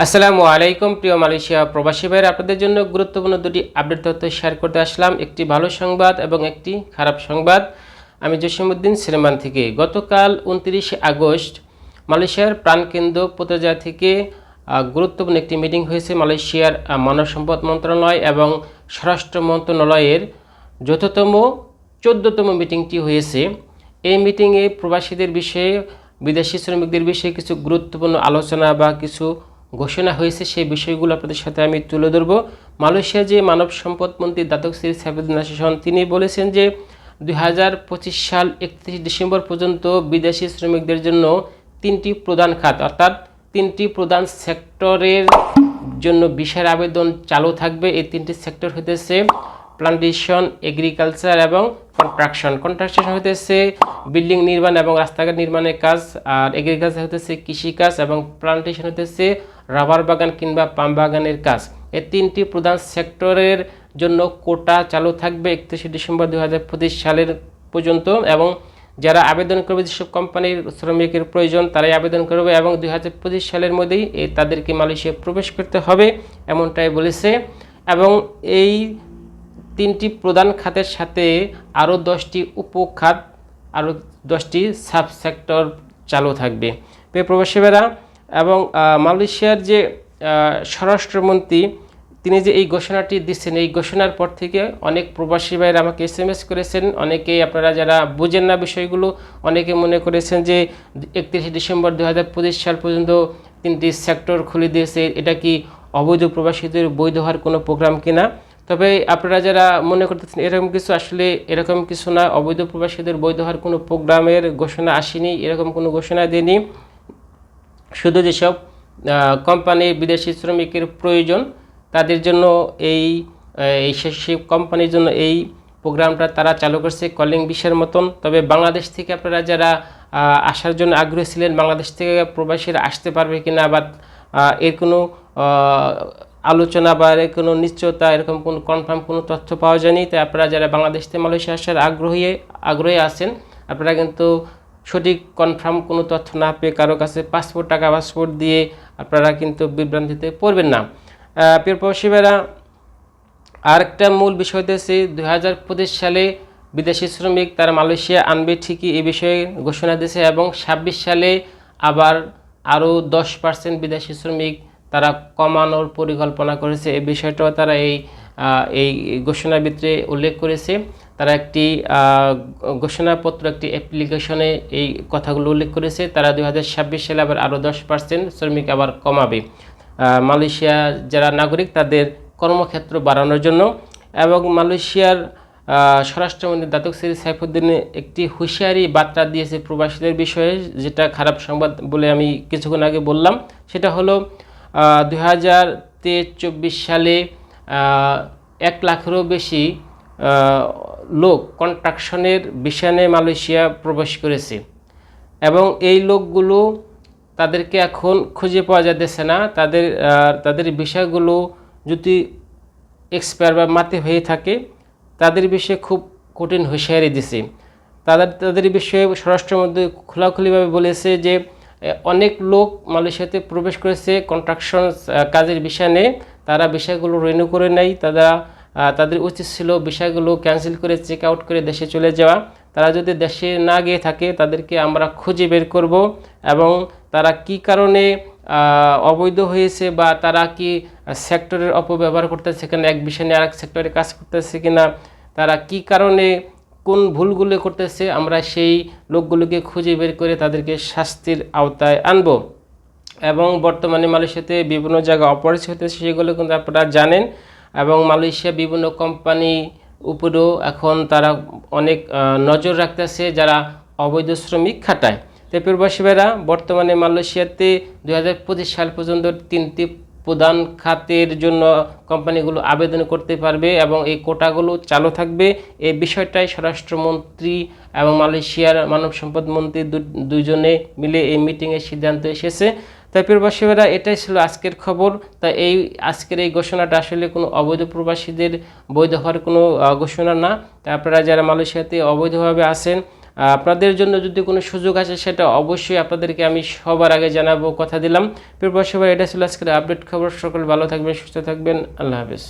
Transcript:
আসসালামু আলাইকুম, প্রিয় মালয়েশিয়া প্রবাসী ভাইয়ের। আপনাদের জন্য গুরুত্বপূর্ণ দুটি আপডেট তথ্য শেয়ার করতে আসলাম। একটি ভালো সংবাদ এবং একটি খারাপ সংবাদ। আমি জসিমুদ্দিন সিনেমান থেকে। গতকাল উনত্রিশে আগস্ট মালয়েশিয়ার প্রাণকেন্দ্র পোতাজা থেকে গুরুত্বপূর্ণ একটি মিটিং হয়েছে মালয়েশিয়ার মানব সম্পদ মন্ত্রণালয় এবং স্বরাষ্ট্র মন্ত্রণালয়ের যৌথতম, চোদ্দতম মিটিংটি হয়েছে। এই মিটিংয়ে প্রবাসীদের বিষয়ে, বিদেশি শ্রমিকদের বিষয়ে কিছু গুরুত্বপূর্ণ আলোচনা বা কিছু ঘোষণা হয়েছে, সেই বিষয়গুলো আপনাদের সাথে আমি তুলে ধরব। মালয়েশিয়া যে মানব সম্পদ মন্ত্রী দাতক শ্রী সাইফুদ্দিন হাসান তিনি বলেছেন যে দুই হাজার পঁচিশ সাল একত্রিশ ডিসেম্বর পর্যন্ত বিদেশি শ্রমিকদের জন্য তিনটি প্রধান খাত, অর্থাৎ তিনটি প্রধান সেক্টরের জন্য বিষয়ের আবেদন চালু থাকবে। এই তিনটি সেক্টর হইতেছে প্লান্টেশন এগ্রিকালচার এবং কনস্ট্রাকশন কনস্ট্রাকশন হইতেছে বিল্ডিং নির্মাণ এবং রাস্তাঘাট নির্মাণের কাজ, আর এগ্রিকালচার হইতেছে কৃষিকাজ এবং প্লান্টেশন হইতেছে রাবার বাগান কিংবা পাম বাগানের কাজ। এই তিনটি প্রধান সেক্টরের জন্য কোটা চালু থাকবে একত্রিশে ডিসেম্বর দু হাজার পঁচিশ সালের পর্যন্ত এবং যারা আবেদন করবে যেসব কোম্পানির শ্রমিকের প্রয়োজন, তারাই আবেদন করবে এবং দু হাজার পঁচিশ সালের মধ্যেই তাদেরকে মালয়েশিয়া প্রবেশ করতে হবে, এমনটাই বলেছে। এবং এই তিনটি প্রধান খাতের সাথে আরও দশটি উপখাত, আরও দশটি সাব সেক্টর চালু থাকবে। প্রিয় প্রবাসীরা এবং মালয়েশিয়ার যে স্বরাষ্ট্রমন্ত্রী, তিনি যে এই ঘোষণাটি দিচ্ছেন, এই ঘোষণার পর থেকে অনেক প্রবাসী ভাইয়েরা আমাকে এস এম এস করেছেন। অনেকেই আপনারা যারা বুঝেন না বিষয়গুলো, অনেকে মনে করেছেন যে একত্রিশে ডিসেম্বর দু হাজার পঁচিশ সাল পর্যন্ত তিনটি সেক্টর খুলে দিয়েছে। এটা কি অবৈধ প্রবাসীদের বৈধ হওয়ার কোনো প্রোগ্রাম কিনা? তবে আপনারা যারা মনে করতেছেন এরকম কিছু আসলে এরকম কিছু না অবৈধ প্রবাসীদের বৈধ হওয়ার কোনো প্রোগ্রামের ঘোষণা আসেনি এরকম কোনো ঘোষণা দেয়নি। শুধু যেসব আহ, কোম্পানি বিদেশি শ্রমিকের প্রয়োজন তাদের জন্য এই সেই কোম্পানির জন্য এই প্রোগ্রামটা তারা চালু করছে কলিং বিষয়ের মতন। তবে বাংলাদেশ থেকে আপনারা যারা আসার জন্য আগ্রহী ছিলেন বাংলাদেশ থেকে প্রবাসীরা আসতে পারবে কিনা বা এর কোনো আলোচনা বা কোনো নিশ্চয়তা, এরকম কোনো কনফার্ম কোনো তথ্য পাওয়া যায়নি, তাই আপনারা যারা বাংলাদেশ থেকে মালয়েশিয়া আসার আগ্রহী আগ্রহী আছেন, আপনারা কিন্তু সঠিক কনফার্ম কোনো তথ্য না পেয়ে কারও কাছে পাসপোর্ট টাকা পাসপোর্ট দিয়ে আপনারা কিন্তু বিভ্রান্তিতে পড়বেন না। প্রবাসীরা আরেকটা মূল বিষয় হাজার পঁচিশ সালে বিদেশি শ্রমিক তারা মালয়েশিয়া আনবে ঠিকই এই বিষয়ে ঘোষণা দিয়েছে এবং ছাব্বিশ সালে আবার আরও দশ পার্সেন্ট বিদেশি শ্রমিক তারা কমানোর পরিকল্পনা করেছে। এই বিষয়টাও তারা এই এই ঘোষণার ভিতরে উল্লেখ করেছে। তারা একটি ঘোষণাপত্র, একটি অ্যাপ্লিকেশনে এই কথাগুলো উল্লেখ করেছে। তারা দুই সালে আবার আরও দশ পার্সেন্ট শ্রমিক আবার কমাবে। মালয়েশিয়া যারা নাগরিক, তাদের কর্মক্ষেত্র বাড়ানোর জন্য এবং মালয়েশিয়ার স্বরাষ্ট্রমন্ত্রী দাতক শ্রী সাইফুদ্দিন একটি হুঁশিয়ারি বার্তা দিয়েছে প্রবাসীদের বিষয়ে, যেটা খারাপ সংবাদ বলে আমি কিছুক্ষণ আগে বললাম। সেটা হলো দুই হাজার চব্বিশ সালে এক লাখেরও বেশি লোক কন্ট্রাকশনের বিষয়ে মালয়েশিয়া প্রবেশ করেছে। এবং এই লোকগুলো তাদেরকে এখন খুঁজে পাওয়া যাচ্ছে না। তাদের তাদের বিষয়গুলো যদি এক্সপায়ার বা মাতে হয়ে থাকে, তাদের বিষয়ে খুব কঠিন হুঁশিয়ারি দিছে। তাদের তাদের বিষয়ে স্বরাষ্ট্রমন্ত্রী খোলাখুলিভাবে বলেছে যে অনেক লোক মালয়েশিয়াতে প্রবেশ করেছে কন্ট্রাকশন কাজের বিষয় নিয়ে। তারা বিষয়গুলো রিনিউ করে নেয়। তারা তাদের উচিত ছিল বিষয়গুলো ক্যান্সেল করে চেক আউট করে দেশে চলে যাওয়া। তারা যদি দেশে না গিয়ে থাকে, তাদেরকে আমরা খুঁজে বের করব এবং তারা কি কারণে অবৈধ হয়েছে বা তারা কি সেক্টরের অপব্যবহার করতেছে, সেখানে এক বিষয় নিয়ে আরেক সেক্টরে কাজ করতেছে কিনা, তারা কি কারণে কোন ভুলগুলো করতেছে, আমরা সেই লোকগুলোকে খুঁজে বের করে তাদেরকে শাস্তির আওতায় আনব। এবং বর্তমানে মালয়েশিয়াতে বিভিন্ন জায়গায় অপরাধ হতেছে সেগুলো কিন্তু আপনারা জানেন। এবং মালয়েশিয়া বিভিন্ন কোম্পানি উপরেও এখন তারা অনেক নজর রাখতেছে যারা অবৈধ শ্রমিক খাটায়। তো প্রবাসী ভাইরা বর্তমানে মালয়েশিয়াতে দু হাজার পঁচিশ সাল পর্যন্ত তিনটি প্রধান খাতের জন্য কোম্পানিগুলো আবেদন করতে পারবে এবং এই কোটাগুলো চালু থাকবে। এই বিষয়টাই স্বরাষ্ট্রমন্ত্রী এবং মালয়েশিয়ার মানব সম্পদ মন্ত্রী দু- দুইজনে মিলে এই মিটিংয়ে সিদ্ধান্ত এসেছে। তাই প্রবাসীরা এটাই ছিল আজকের খবর। তাই এই আজকের এই ঘোষণাটা আসলে কোনো অবৈধ প্রবাসীদের বৈধ হওয়ার কোনো ঘোষণা না। তাই আপনারা যারা মালয়েশিয়াতে অবৈধভাবে আসেন আপনাদের জন্য যদি কোনো সুযোগ আসে, সেটা অবশ্যই আপনাদেরকে আমি সবার আগে জানাব, কথা দিলাম। প্রিয় ভাই, এটা ছিল আজকের আপডেট খবর। সকল ভালো থাকবেন, সুস্থ থাকবেন। আল্লাহ হাফেজ।